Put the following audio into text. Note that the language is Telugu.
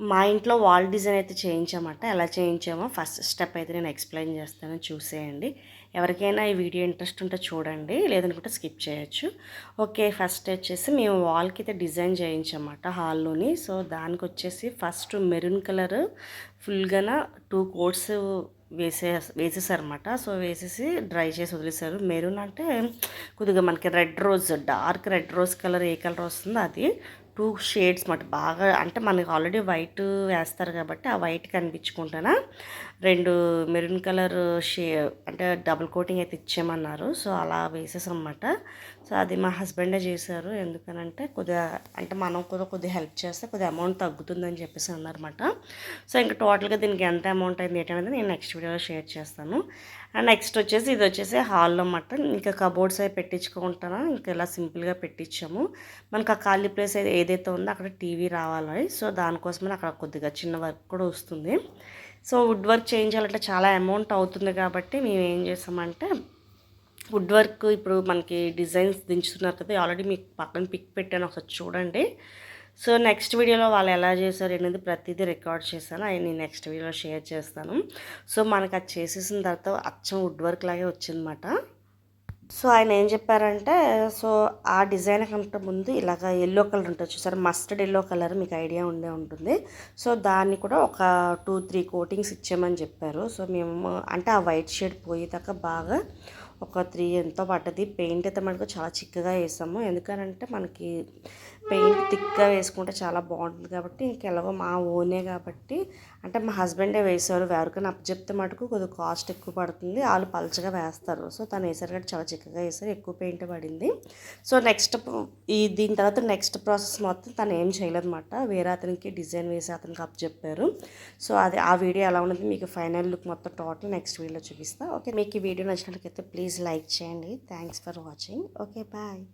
మా ఇంట్లో వాల్ డిజైన్ అయితే చేయించామట. ఎలా చేయించామో ఫస్ట్ స్టెప్ అయితే నేను ఎక్స్ప్లెయిన్ చేస్తాను. చూసేయండి. ఎవరికైనా ఈ వీడియో ఇంట్రెస్ట్ ఉంటే చూడండి. లేదనుకుంటే స్కిప్ చేయొచ్చు. ఓకే ఫస్ట్ వచ్చేసి మేము వాల్కి అయితే డిజైన్ చేయించామట హాల్లోని సో దానికి వచ్చేసి ఫస్ట్ మెరూన్ కలర్ ఫుల్గా టూ కోట్స్ వేసే వేసేసారనమాట సో వేసేసి డ్రై చేసి వదిలేసారు మెరూన్ అంటే కొద్దిగా మనకి red rose dark red rose colour ఏ కలర్ వస్తుందో అది. టూ షేడ్స్ మాట. బాగా అంటే మనకి ఆల్రెడీ వైట్ వేస్తారు కాబట్టి ఆ వైట్ కనిపించుకుంటానా. రెండు మెరూన్ కలర్ షే అంటే డబుల్ కోటింగ్ అయితే ఇచ్చేయమన్నారు. సో అలా వేసేసమాట సో అది మా హస్బెండే చేశారు. ఎందుకనంటే కొద్దిగా అంటే మనం కూడా కొద్దిగా హెల్ప్ చేస్తే కొద్దిగా అమౌంట్ తగ్గుతుందని చెప్పేసి అన్నారన్నమాట. సో ఇంకా టోటల్గా దీనికి ఎంత అమౌంట్ అయింది ఏంటనేది నేను నెక్స్ట్ వీడియోలో షేర్ చేస్తాను. అండ్ నెక్స్ట్ వచ్చేసి ఇది వచ్చేసి హాల్లో అన్నమాట ఇంకా కబోర్డ్స్ అవి పెట్టించుకుంటాను. ఇంకా ఇలా సింపుల్గా పెట్టించాము. మనకు ఆ ఖాళీ ప్లేస్ ఏదైతే ఉందో అక్కడ టీవీ రావాలి సో దానికోసమని అక్కడ కొద్దిగా చిన్న వర్క్ కూడా వస్తుంది. సో వుడ్ వర్క్ చేయించాలంటే చాలా అమౌంట్ అవుతుంది కాబట్టి మేము ఏం చేసామంటే వుడ్ వర్క్ ఇప్పుడు మనకి డిజైన్స్ దించుతున్నారు కదా ఆల్రెడీ మీకు పక్కన పిక్ పెట్టాను ఒకసారి చూడండి. సో నెక్స్ట్ వీడియోలో వాళ్ళు ఎలా చేశారు అనేది ప్రతిదీ రికార్డ్ చేశాను. అవి నేను నెక్స్ట్ వీడియోలో షేర్ చేస్తాను. సో మనకు అది చేసేసిన తర్వాత అచ్చం వుడ్ వర్క్ లాగే వచ్చిందన్నమాట. సో ఆయన ఏం చెప్పారంటే సో ఆ డిజైన్ కంటే ముందు ఇలాగ ఎల్లో కలర్ ఉంటుంది చూసారు? మస్టర్డ్ ఎల్లో కలర్ మీకు ఐడియా ఉండే ఉంటుంది. సో దాన్ని కూడా ఒక టూ త్రీ కోటింగ్స్ ఇచ్చామని చెప్పారు. సో మేము అంటే ఆ వైట్ షేడ్ పోయేదాకా బాగా ఒక త్రీ ఎంతో పడ్డది. పెయింట్ అయితే మనకు చాలా చిక్కగా వేసాము. ఎందుకనంటే మనకి పెయింట్ థిక్గా వేసుకుంటే చాలా బాగుంటుంది కాబట్టి ఇంకెలాగో మా ఓనే కాబట్టి అంటే మా హస్బెండే వేశారు ఎవరికైనా చెప్తే మటుకు కొద్దిగా కాస్ట్ ఎక్కువ పడుతుంది. వాళ్ళు పలచగా వేస్తారు. సో తను వేసారు కాబట్టి చాలా చిక్కగా వేసారు. ఎక్కువ పెయింట్ పడింది. సో నెక్స్ట్ ఈ దీని తర్వాత నెక్స్ట్ ప్రాసెస్ మొత్తం తను ఏం చేయలేదన్నమాట. వేరే అతనికి డిజైన్ వేసి అతనికి అప్ చెప్పారు. సో అది ఆ వీడియో ఎలా ఉన్నది మీకు ఫైనల్ లుక్ మొత్తం టోటల్ నెక్స్ట్ వీడియోలో చూపిస్తా. ఓకే మీకు ఈ వీడియో నచ్చినట్లయితే ప్లీజ్ లైక్ చేయండి. Thanks for watching. Okay bye.